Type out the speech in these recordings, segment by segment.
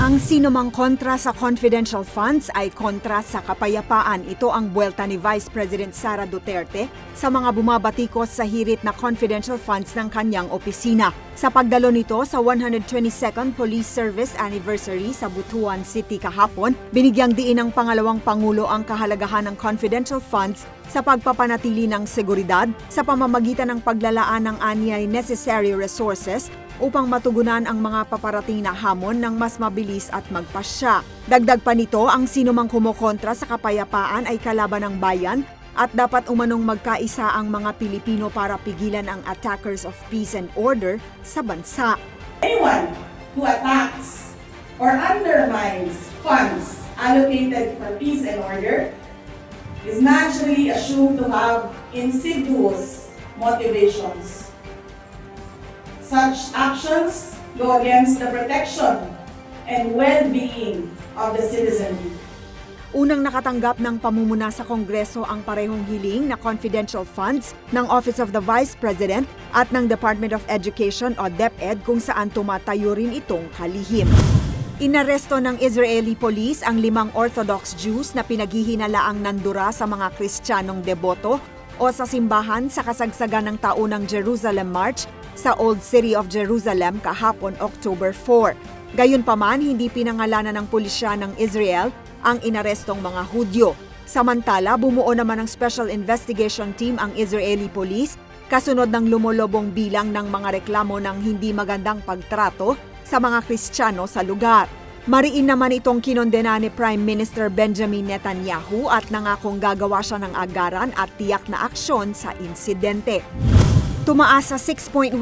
Ang sinumang kontra sa confidential funds ay kontra sa kapayapaan. Ito ang buwelta ni Vice President Sara Duterte sa mga bumabatikos sa hirit na confidential funds ng kanyang opisina. Sa pagdalo nito sa 122nd Police Service Anniversary sa Butuan City kahapon, binigyang diin ng pangalawang Pangulo ang kahalagahan ng confidential funds sa pagpapanatili ng seguridad sa pamamagitan ng paglalaan ng anyay necessary resources upang matugunan ang mga paparating na hamon ng mas mabilis at magpasya. Dagdag pa nito, ang sinumang kumokontra sa kapayapaan ay kalaban ng bayan at dapat umanong magkaisa ang mga Pilipino para pigilan ang attackers of peace and order sa bansa. Anyone who attacks or undermines funds allocated for peace and order is naturally assumed to have insidious motivations. Such actions go against the protection and well-being of the citizenry. Unang nakatanggap ng pamumuna sa Kongreso ang parehong hiling na confidential funds ng Office of the Vice President at ng Department of Education o DepEd kung saan tumatayo rin itong kalihim. Inaresto ng Israeli police ang limang Orthodox Jews na pinaghihinalaang nandura sa mga Kristiyanong deboto o sa simbahan sa kasagsagan ng taunang Jerusalem March sa Old City of Jerusalem kahapon October 4. Gayunpaman, hindi pinangalanan ng pulisya ng Israel ang inarestong mga Hudyo. Samantala, bumuo naman ng Special Investigation Team ang Israeli Police kasunod ng lumulobong bilang ng mga reklamo ng hindi magandang pagtrato sa mga Kristiyano sa lugar. Mariin naman itong kinondena ni Prime Minister Benjamin Netanyahu at nangakong gagawa siya ng agaran at tiyak na aksyon sa insidente. Tumaas sa 6.1%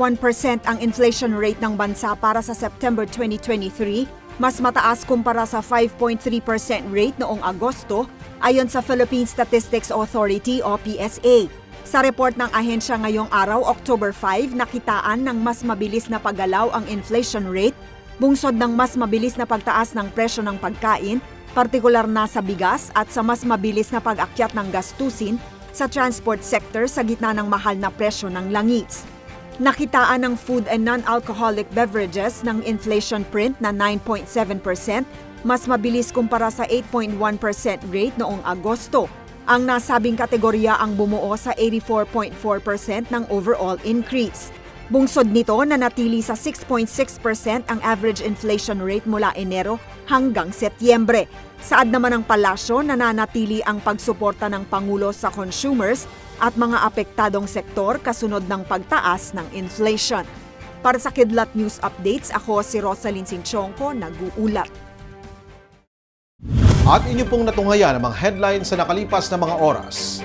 ang inflation rate ng bansa para sa September 2023, mas mataas kumpara sa 5.3% rate noong Agosto ayon sa Philippine Statistics Authority o PSA. Sa report ng ahensya ngayong araw, October 5, nakitaan ng mas mabilis na paggalaw ang inflation rate, bungsod ng mas mabilis na pagtaas ng presyo ng pagkain, partikular na sa bigas at sa mas mabilis na pag-akyat ng gastusin sa transport sector sa gitna ng mahal na presyo ng langis. Nakitaan ng food and non-alcoholic beverages ng inflation print na 9.7%, mas mabilis kumpara sa 8.1% rate noong Agosto. Ang nasabing kategorya ang bumuo sa 84.4% ng overall increase. Bungsod nito na natili sa 6.6% ang average inflation rate mula Enero hanggang Setyembre. Saad naman ng palasyo nananatili ang pagsuporta ng Pangulo sa consumers at mga apektadong sektor kasunod ng pagtaas ng inflation. Para sa Kidlat News Updates, ako si Rosalyn Sinchonko, nag-uulat. at inyo pong natunghayan ang mga headlines sa nakalipas na mga oras.